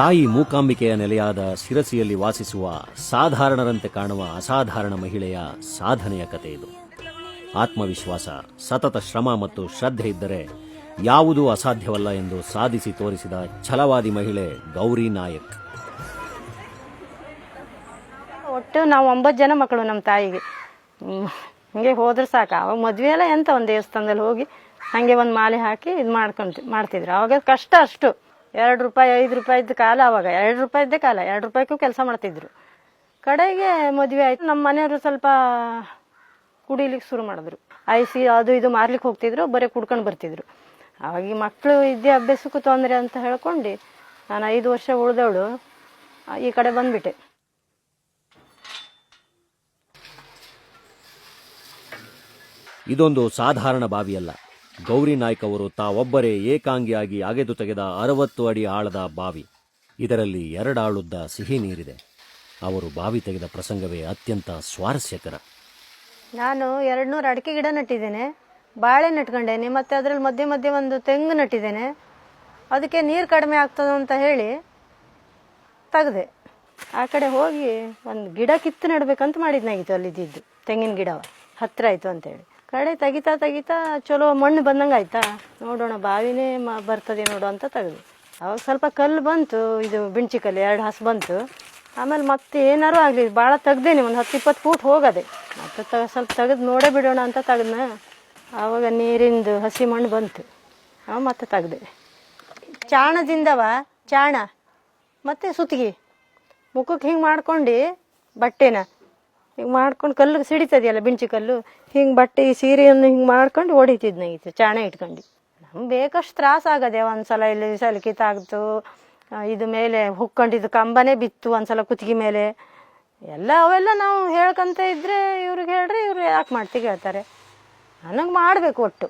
ತಾಯಿ ಮೂಕಾಂಬಿಕೆಯ ನೆಲೆಯಾದ ಶಿರಸಿಯಲ್ಲಿ ವಾಸಿಸುವ ಸಾಧಾರಣರಂತೆ ಕಾಣುವ ಅಸಾಧಾರಣ ಮಹಿಳೆಯ ಸಾಧನೆಯ ಕತೆ ಇದು. ಆತ್ಮವಿಶ್ವಾಸ, ಸತತ ಶ್ರಮ ಮತ್ತು ಶ್ರದ್ಧೆ ಇದ್ದರೆ ಯಾವುದೂ ಅಸಾಧ್ಯವಲ್ಲ ಎಂದು ಸಾಧಿಸಿ ತೋರಿಸಿದ ಛಲವಾದಿ ಮಹಿಳೆ ಗೌರಿ ನಾಯಕ್. ಒಟ್ಟು ನಾವು ಒಂಬತ್ತು ಜನ ಮಕ್ಕಳು ನಮ್ಮ ತಾಯಿಗೆ. ಹಿಂಗೆ ಹೋದ್ರೆ ಸಾಕು. ಅವಾಗ ಮದುವೆ ಎಲ್ಲ ಎಂತ ಒಂದು ದೇವಸ್ಥಾನದಲ್ಲಿ ಹೋಗಿ ಹಾಗೆ ಒಂದು ಮಾಲೆ ಹಾಕಿ ಇದು ಮಾಡ್ಕೊಂತ ಮಾಡ್ತಿದ್ರು. ಅವಾಗ ಕಷ್ಟ ಅಷ್ಟು. ಎರಡು ರೂಪಾಯಿ, ಐದು ರೂಪಾಯಿದ್ದು ಕಾಲ ಅವಾಗ. ಎರಡು ರೂಪಾಯಿದ್ದೇ ಕಾಲ. ಎರಡು ರೂಪಾಯಿಗೂ ಕೆಲಸ ಮಾಡ್ತಿದ್ರು. ಕಡೆಗೆ ಮದುವೆ ಆಯಿತು. ನಮ್ಮ ಮನೆಯವರು ಸ್ವಲ್ಪ ಕುಡಿಲಿಕ್ಕೆ ಶುರು ಮಾಡಿದ್ರು. ಐಸಿ ಅದು ಇದು ಮಾರ್ಲಿಕ್ಕೆ ಹೋಗ್ತಿದ್ರು. ಬರೀ ಕುಡ್ಕೊಂಡು ಬರ್ತಿದ್ರು. ಅವಾಗ ಈ ಮಕ್ಕಳು ವಿದ್ಯಾಭ್ಯಾಸಕ್ಕೂ ತೊಂದರೆ ಅಂತ ಹೇಳ್ಕೊಂಡು ನಾನು ಐದು ವರ್ಷ ಉಳ್ದವಳು. ಈ ಕಡೆ ಬಂದ್ಬಿಟ್ಟೆ. ಇದೊಂದು ಸಾಧಾರಣ ಬಾವಿಯಲ್ಲ. ಗೌರಿ ನಾಯ್ಕ ಅವರು ತಾವೊಬ್ಬರೇ ಏಕಾಂಗಿಯಾಗಿ ಅಗೆದು ತೆಗೆದ ಅರವತ್ತು ಅಡಿ ಆಳದ ಬಾವಿ. ಇದರಲ್ಲಿ ಎರಡಾಳುದ್ದ ಸಿಹಿ ನೀರಿದೆ. ಅವರು ಬಾವಿ ತೆಗೆದ ಪ್ರಸಂಗವೇ ಅತ್ಯಂತ ಸ್ವಾರಸ್ಯಕರ. ನಾನು ಎರಡು ನೂರು ಅಡಿಕೆ ಗಿಡ ನಟ್ಟಿದ್ದೇನೆ. ಬಾಳೆ ನಟ್ಕೊಂಡೇನೆ ಮತ್ತು ಅದರಲ್ಲಿ ಮಧ್ಯೆ ಮಧ್ಯೆ ಒಂದು ತೆಂಗು ನಟ್ಟಿದ್ದೇನೆ. ಅದಕ್ಕೆ ನೀರು ಕಡಿಮೆ ಆಗ್ತದೆ ಅಂತ ಹೇಳಿ ತೆಗ್ದೆ. ಆ ಕಡೆ ಹೋಗಿ ಒಂದು ಗಿಡ ಕಿತ್ತು ನೆಡ್ಬೇಕಂತ ಮಾಡಿದ್ನಾಗಿತ್ತು ಅಲ್ಲಿದ್ದು ತೆಂಗಿನ ಗಿಡವ. ಹತ್ತಿರ ಆಯಿತು ಅಂತೇಳಿ ಕಡೆ ತೆಗಿತಾ ತೆಗಿತಾ ಚಲೋ ಮಣ್ಣು ಬಂದಂಗೆ ಆಯ್ತಾ ನೋಡೋಣ, ಬಾವಿನೇ ಮ ಬರ್ತದೆ ನೋಡು ಅಂತ ತೆಗೆದು. ಅವಾಗ ಸ್ವಲ್ಪ ಕಲ್ಲು ಬಂತು, ಇದು ಬಿಂಚಿ ಕಲ್ಲು, ಎರಡು ಹಸು ಬಂತು. ಆಮೇಲೆ ಮತ್ತೆ ಏನಾರು ಆಗಲಿ ಭಾಳ ತೆಗ್ದೇನೆ, ಒಂದು ಹತ್ತು ಇಪ್ಪತ್ತು ಫೂಟ್ ಹೋಗದೆ. ಮತ್ತೆ ತ ಸ್ವಲ್ಪ ತೆಗೆದು ನೋಡೇ ಬಿಡೋಣ ಅಂತ ತೆಗ್ದ್ನ. ಆವಾಗ ನೀರಿಂದು ಹಸಿ ಮಣ್ಣು ಬಂತು. ಅವ ಮತ್ತೆ ತೆಗ್ದೆ. ಚಾಣದಿಂದವ, ಚಾಣ. ಮತ್ತೆ ಸುತ್ತಿಗೆ. ಮುಖಕ್ಕೆ ಹಿಂಗೆ ಮಾಡ್ಕೊಂಡು ಬಟ್ಟೆನ. ಹಿಂಗೆ ಮಾಡ್ಕೊಂಡು ಕಲ್ಲು ಸಿಡಿತದೆಯಲ್ಲ, ಬಿಂಚಿ ಕಲ್ಲು? ಹಿಂಗೆ ಬಟ್ಟೆ ಸೀರೆಯನ್ನು ಹಿಂಗೆ ಮಾಡ್ಕೊಂಡು ಹೊಡಿತಿದ್ನಾಗಿತ್ತು ಚಾಣ ಇಟ್ಕೊಂಡು. ನಮ್ಗೆ ಬೇಕಷ್ಟು ತ್ರಾಸ ಆಗದೆ ಒಂದ್ಸಲ ಇಲ್ಲಿ ಸಲ್ಕಿತಾಗ್ತು ಇದು ಮೇಲೆ ಹುಕ್ಕೊಂಡಿದ್ದು ಕಂಬನೇ ಬಿತ್ತು ಒಂದ್ಸಲ ಕುತ್ತಿಗೆ ಮೇಲೆ. ಎಲ್ಲ ಅವೆಲ್ಲ ನಾವು ಹೇಳ್ಕೊಂತ ಇದ್ರೆ ಇವ್ರಿಗೆ ಹೇಳ್ರಿ, ಇವ್ರು ಯಾಕೆ ಮಾಡ್ತೀವಿ ಹೇಳ್ತಾರೆ ನನಗೆ ಮಾಡಬೇಕು ಒಟ್ಟು.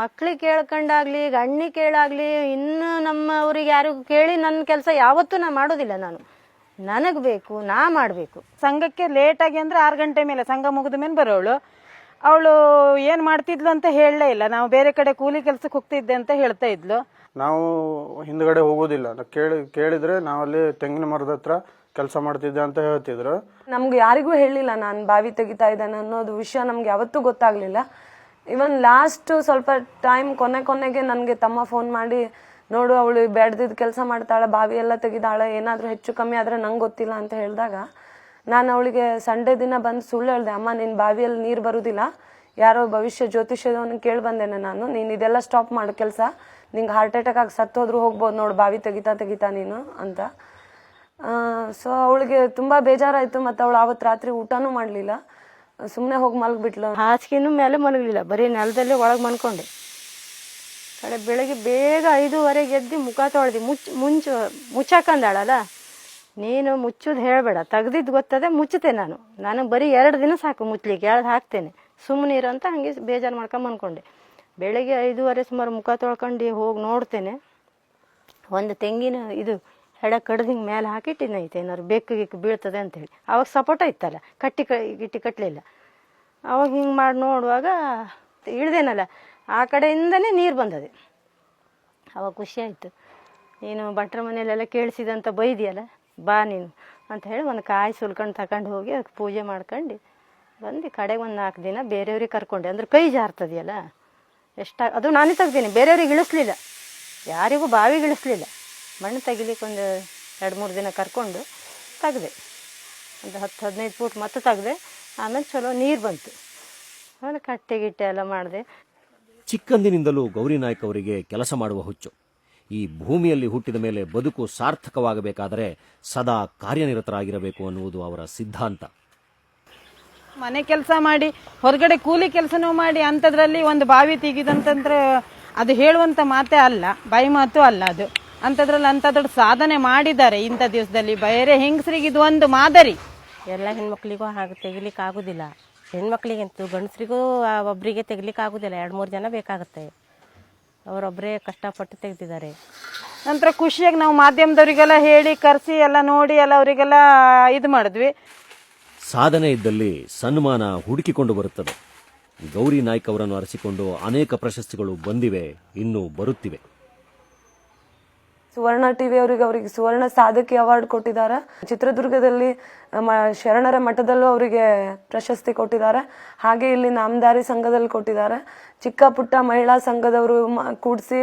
ಮಕ್ಳಿಗೆ ಕೇಳ್ಕೊಂಡಾಗ್ಲಿ ಗಣ್ಣಿ ಕೇಳಾಗ್ಲಿ, ಇನ್ನು ನಮ್ಮವ್ರಿಗೆ ಯಾರಿಗೂ ಕೇಳಿ ನನ್ನ ಕೆಲಸ ಯಾವತ್ತೂ ನಾನು ಮಾಡೋದಿಲ್ಲ ನಾನು. ನನಗೆ ಬೇಕು ನಾ ಮಾಡಬೇಕು. ಸಂಘಕ್ಕೆ ಲೇಟಾಗಿ ಅಂದ್ರೆ ಆರು ಗಂಟೆ ಮೇಲೆ ಸಂಘ ಮುಗಿದ ಮೇಲೆ ಬರೋಳು ಅವಳು ಏನು ಮಾಡ್ತಿದ್ಲು ಅಂತ ಹೇಳಲೇ ಇಲ್ಲ. ನಾವು ಬೇರೆ ಕಡೆ ಕೂಲಿ ಕೆಲ್ಸಕ್ಕೆ ಹೋಗ್ತಿದ್ದೆ ಅಂತ ಹೇಳ್ತಾ ಇದ್ಲು. ನಾವು ಹಿಂದ್ಗಡೆ ಹೋಗೋದಿಲ್ಲ. ನಾವು ಕೇಳಿ ಕೇಳಿದ್ರೆ ನಾವಲ್ಲಿ ತೆಂಗಿನ ಮರದ ಹತ್ರ ಕೆಲಸ ಮಾಡ್ತಿದ್ದೆ ಅಂತ ಹೇಳ್ತಿದ್ರು. ನಮ್ಗೆ ಯಾರಿಗೂ ಹೇಳಿಲ್ಲ ನಾನು ಬಾವಿ ತೆಗಿತಾ ಇದ್ದಾನೆ ಅನ್ನೋದು ವಿಷಯ ನಮ್ಗೆ ಯಾವತ್ತೂ ಗೊತ್ತಾಗ್ಲಿಲ್ಲ. ಇವನ್ ಲಾಸ್ಟ್ ಸ್ವಲ್ಪ ಟೈಮ್ ಕೊನೆ ಕೊನೆಗೆ ನನಗೆ ತಮ್ಮ ಫೋನ್ ಮಾಡಿ ನೋಡು, ಅವಳು ಬೆಡ್ದಿದ್ ಕೆಲಸ ಮಾಡ್ತಾಳೆ, ಬಾವಿ ಎಲ್ಲ ತೆಗಿದಾಳೆ, ಏನಾದರೂ ಹೆಚ್ಚು ಕಮ್ಮಿ ಆದರೆ ನಂಗೆ ಗೊತ್ತಿಲ್ಲ ಅಂತ ಹೇಳಿದಾಗ, ನಾನು ಅವಳಿಗೆ ಸಂಡೇ ದಿನ ಬಂದು ಸುಳ್ಳು ಹೇಳಿದೆ, ಅಮ್ಮ ನಿನ್ನ ಬಾವಿಯಲ್ಲಿ ನೀರು ಬರೋದಿಲ್ಲ, ಯಾರೋ ಭವಿಷ್ಯ ಜ್ಯೋತಿಷ್ಯದವನಿಗೆ ಕೇಳಿ ಬಂದೇನೆ ನಾನು, ನೀನು ಇದೆಲ್ಲ ಸ್ಟಾಪ್ ಮಾಡು ಕೆಲಸ, ನಿಂಗೆ ಹಾರ್ಟ್ ಅಟ್ಯಾಕ್ ಆಗಿ ಸತ್ತೋದ್ರೂ ಹೋಗ್ಬೋದು, ನೋಡು, ಬಾವಿ ತೆಗಿತಾ ತೆಗಿತಾ ನೀನು, ಅಂತ. ಸೊ ಅವಳಿಗೆ ತುಂಬ ಬೇಜಾರಾಯಿತು, ಮತ್ತು ಅವಳು ಆವತ್ತು ರಾತ್ರಿ ಊಟನೂ ಮಾಡಲಿಲ್ಲ ಸುಮ್ಮನೆ ಹೋಗಿ ಮಲಗಿಬಿಟ್ಲು. ಹಾಸಿಗೆನೂ ಮೇಲೆ ಮಲಗಲಿಲ್ಲ, ಬರೀ ನೆಲದಲ್ಲೇ ಒಳಗೆ ಮನ್ಕೊಂಡೆ ಕಡೆ ಬೆಳಗ್ಗೆ ಬೇಗ ಐದೂವರೆಗೆ ಎದ್ದು ಮುಖ ತೊಳ್ದು, ಮುಚ್ಚ, ಮುಂಚು ಮುಚ್ಚಾಕಂದಾಳಲ್ಲ ನೀನು ಮುಚ್ಚೋದು ಹೇಳಬೇಡ. ತೆಗ್ದಿದ್ದು ಗೊತ್ತದೆ, ಮುಚ್ಚುತ್ತೆ ನಾನು. ನನಗೆ ಬರೀ ಎರಡು ದಿನ ಸಾಕು ಮುಚ್ಚಲಿಕ್ಕೆ, ಎರಡು ಹಾಕ್ತೇನೆ. ಸುಮ್ಮನಿರು ಅಂತ ಹಂಗೆ ಬೇಜಾರು ಮಾಡ್ಕೊಂಡು ಬೆಳಗ್ಗೆ ಐದೂವರೆ ಸುಮಾರು ಮುಖ ತೊಳ್ಕೊಂಡು ಹೋಗಿ ನೋಡ್ತೇನೆ. ಒಂದು ತೆಂಗಿನ ಇದು ಹೆಡ ಕಡ್ದು ಹಿಂಗೆ ಮೇಲೆ ಹಾಕಿಟ್ಟಿನೈತೆ ಏನಾದ್ರು ಬೆಕ್ಕು ಗಿಕ್ಕು ಬೀಳ್ತದೆ ಅಂತೇಳಿ. ಅವಾಗ ಸಪೋರ್ಟ ಇತ್ತಲ್ಲ, ಕಟ್ಟಿ ಗಿಟ್ಟಿ ಕಟ್ಟಲಿಲ್ಲ ಅವಾಗ ಹಿಂಗೆ ಮಾಡಿ ನೋಡುವಾಗ, ಇಳ್ದೇನಲ್ಲ ಆ ಕಡೆಯಿಂದನೇ ನೀರು ಬಂದದೆ. ಅವಾಗ ಖುಷಿ ಆಯಿತು. ನೀನು ಭಟ್ರ ಮನೆಯಲ್ಲೆಲ್ಲ ಕೇಳಿಸಿದಂತ ಬೈದಿಯಲ್ಲ, ಬಾ ನೀನು ಅಂತ ಹೇಳಿ ಒಂದು ಕಾಯಿ ಸುಲ್ಕೊಂಡು ತಗೊಂಡು ಹೋಗಿ ಅದಕ್ಕೆ ಪೂಜೆ ಮಾಡ್ಕೊಂಡು ಬಂದು ಕಡೆಗೆ ಒಂದು ನಾಲ್ಕು ದಿನ ಬೇರೆಯವ್ರಿಗೆ ಕರ್ಕೊಂಡೆ. ಅಂದ್ರೆ ಕೈ ಜಾರ್ತದೆಯಲ್ಲ, ಎಷ್ಟ ಅದು ನಾನೇ ತೆಗ್ದೀನಿ. ಬೇರೆಯವ್ರಿಗೆ ಇಳಿಸ್ಲಿಲ್ಲ. ಯಾರಿಗೂ ಬಾವಿಗೆ ಇಳಿಸ್ಲಿಲ್ಲ. ಮಣ್ಣು ತೆಗಿಲಿಕ್ಕೆ ಒಂದು ಎರಡು ಮೂರು ದಿನ ಕರ್ಕೊಂಡು ತೆಗ್ದೆ. ಒಂದು ಹತ್ತು ಹದಿನೈದು ಫೂಟ್ ಮತ್ತೆ ತೆಗ್ದೆ. ಆಮೇಲೆ ಚಲೋ ನೀರು ಬಂತು. ಆಮೇಲೆ ಕಟ್ಟೆ ಗಿಟ್ಟೆ ಎಲ್ಲ ಮಾಡಿದೆ. ಚಿಕ್ಕಂದಿನಿಂದಲೂ ಗೌರಿ ನಾಯ್ಕ ಅವರಿಗೆ ಕೆಲಸ ಮಾಡುವ ಹುಚ್ಚು. ಈ ಭೂಮಿಯಲ್ಲಿ ಹುಟ್ಟಿದ ಮೇಲೆ ಬದುಕು ಸಾರ್ಥಕವಾಗಬೇಕಾದರೆ ಸದಾ ಕಾರ್ಯನಿರತರಾಗಿರಬೇಕು ಅನ್ನುವುದು ಅವರ ಸಿದ್ಧಾಂತ. ಮನೆ ಕೆಲಸ ಮಾಡಿ ಹೊರಗಡೆ ಕೂಲಿ ಕೆಲಸನೂ ಮಾಡಿ ಅಂಥದ್ರಲ್ಲಿ ಒಂದು ಬಾವಿ ತೆಗೆದಂತಂದ್ರೆ ಅದು ಹೇಳುವಂಥ ಮಾತೇ ಅಲ್ಲ ಬಾಯಿ ಮಾತು ಅಲ್ಲ ಅದು. ಅಂಥದ್ರಲ್ಲಿ ಅಂಥ ದೊಡ್ಡ ಸಾಧನೆ ಮಾಡಿದ್ದಾರೆ ಇಂಥ ದಿವಸದಲ್ಲಿ. ಬೇರೆ ಹೆಂಗಸರಿಗೆ ಇದು ಒಂದು ಮಾದರಿ. ಎಲ್ಲ ಹೆಣ್ಮಕ್ಳಿಗೂ ಹಾಗೆ ತೆಗಿಲಿಕ್ಕೆ ಆಗೋದಿಲ್ಲ ಹೆಣ್ಮಕ್ಳಿಗಂತೂ ಗಂಡಸ್ರಿಗೂ ಒಬ್ಬರಿಗೆ ತೆಗಿಲಿಕ್ಕೆ ಆಗೋದಿಲ್ಲ. ಎರಡು ಮೂರು ಜನ ಬೇಕಾಗುತ್ತೆ. ಅವರೊಬ್ಬರೇ ಕಷ್ಟಪಟ್ಟು ತೆಗೆದಿದ್ದಾರೆ. ನಂತರ ಖುಷಿಯಾಗಿ ನಾವು ಮಾಧ್ಯಮದವರಿಗೆಲ್ಲ ಹೇಳಿ ಕರೆಸಿ ಎಲ್ಲ ನೋಡಿ ಎಲ್ಲ ಅವರಿಗೆಲ್ಲ ಇದು ಮಾಡಿದ್ವಿ. ಸಾಧನೆ ಇದ್ದಲ್ಲಿ ಸನ್ಮಾನ ಹುಡುಕಿಕೊಂಡು ಬರುತ್ತದೆ. ಗೌರಿ ನಾಯ್ಕ ಅವರನ್ನು ಅರಸಿಕೊಂಡು ಅನೇಕ ಪ್ರಶಸ್ತಿಗಳು ಬಂದಿವೆ ಇನ್ನೂ ಬರುತ್ತಿವೆ. ಸುವರ್ಣ ಟಿವಿ ಅವರಿಗೆ ಅವರಿಗೆ ಸುವರ್ಣ ಸಾಧಕಿ ಅವಾರ್ಡ್ ಕೊಟ್ಟಿದ್ದಾರೆ. ಚಿತ್ರದುರ್ಗದಲ್ಲಿ ಶರಣರ ಮಠದಲ್ಲೂ ಅವರಿಗೆ ಪ್ರಶಸ್ತಿ ಕೊಟ್ಟಿದ್ದಾರೆ. ಹಾಗೆ ಇಲ್ಲಿ ನಾಮದಾರಿ ಸಂಘದಲ್ಲಿ ಕೊಟ್ಟಿದ್ದಾರೆ. ಚಿಕ್ಕ ಪುಟ್ಟ ಮಹಿಳಾ ಸಂಘದವರು ಕೂಡಿಸಿ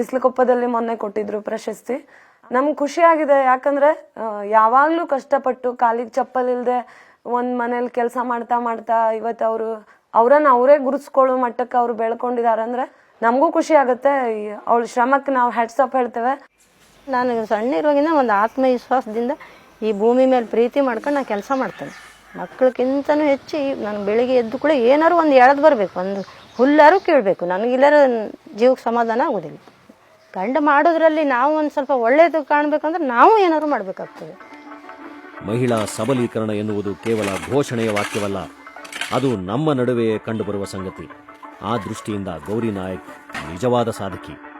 ಬಿಸಿಲುಕೊಪ್ಪದಲ್ಲಿ ಮೊನ್ನೆ ಕೊಟ್ಟಿದ್ರು ಪ್ರಶಸ್ತಿ. ನಮ್ಗೆ ಖುಷಿಯಾಗಿದೆ. ಯಾಕಂದ್ರೆ ಯಾವಾಗ್ಲೂ ಕಷ್ಟಪಟ್ಟು ಕಾಲಿಗೆ ಚಪ್ಪಲ್ ಇಲ್ಲದೆ ಒಂದ್ ಮನೇಲಿ ಕೆಲಸ ಮಾಡ್ತಾ ಮಾಡ್ತಾ ಇವತ್ತು ಅವರು, ಅವರನ್ನ ಅವರೇ ಗುರುಸ್ಕೊಳ್ಳೋ ಮಟ್ಟಕ್ಕೆ ಅವ್ರು ಬೆಳ್ಕೊಂಡಿದ್ದಾರೆ. ಅಂದ್ರೆ ನಮಗೂ ಖುಷಿ ಆಗುತ್ತೆ. ಅವಳ ಶ್ರಮಕ್ಕೆ ನಾವು ಹೆಡ್ಸಪ್ ಹೇಳ್ತೇವೆ. ನಾನು ಸಣ್ಣ ಇರುವಾಗಿಂದ ಒಂದು ಆತ್ಮವಿಶ್ವಾಸದಿಂದ ಈ ಭೂಮಿ ಮೇಲೆ ಪ್ರೀತಿ ಮಾಡ್ಕೊಂಡು ನಾನು ಕೆಲಸ ಮಾಡ್ತೇನೆ. ಮಕ್ಕಳಕ್ಕಿಂತನೂ ಹೆಚ್ಚು ನಾನು ಬೆಳಿಗ್ಗೆ ಎದ್ದು ಕೂಡ ಏನಾದ್ರು ಒಂದು ಎಳೆದು ಬರಬೇಕು. ಒಂದು ಹುಲ್ಲಾರು ಕೇಳಬೇಕು. ನನಗಿಲ್ಲರ ಜೀವಕ್ಕೆ ಸಮಾಧಾನ ಆಗೋದಿಲ್ಲ. ಗಂಡ ಮಾಡೋದ್ರಲ್ಲಿ ನಾವು ಒಂದು ಸ್ವಲ್ಪ ಒಳ್ಳೆಯದು ಕಾಣಬೇಕಂದ್ರೆ ನಾವು ಏನಾದ್ರು ಮಾಡಬೇಕಾಗ್ತದೆ. ಮಹಿಳಾ ಸಬಲೀಕರಣ ಎನ್ನುವುದು ಕೇವಲ ಘೋಷಣೆಯ ವಾಕ್ಯವಲ್ಲ. ಅದು ನಮ್ಮ ನಡುವೆಯೇ ಕಂಡುಬರುವ ಸಂಗತಿ. ಆ ದೃಷ್ಟಿಯಿಂದ ಗೌರಿ ನಾಯಕ್ ನಿಜವಾದ ಸಾಧಕಿ.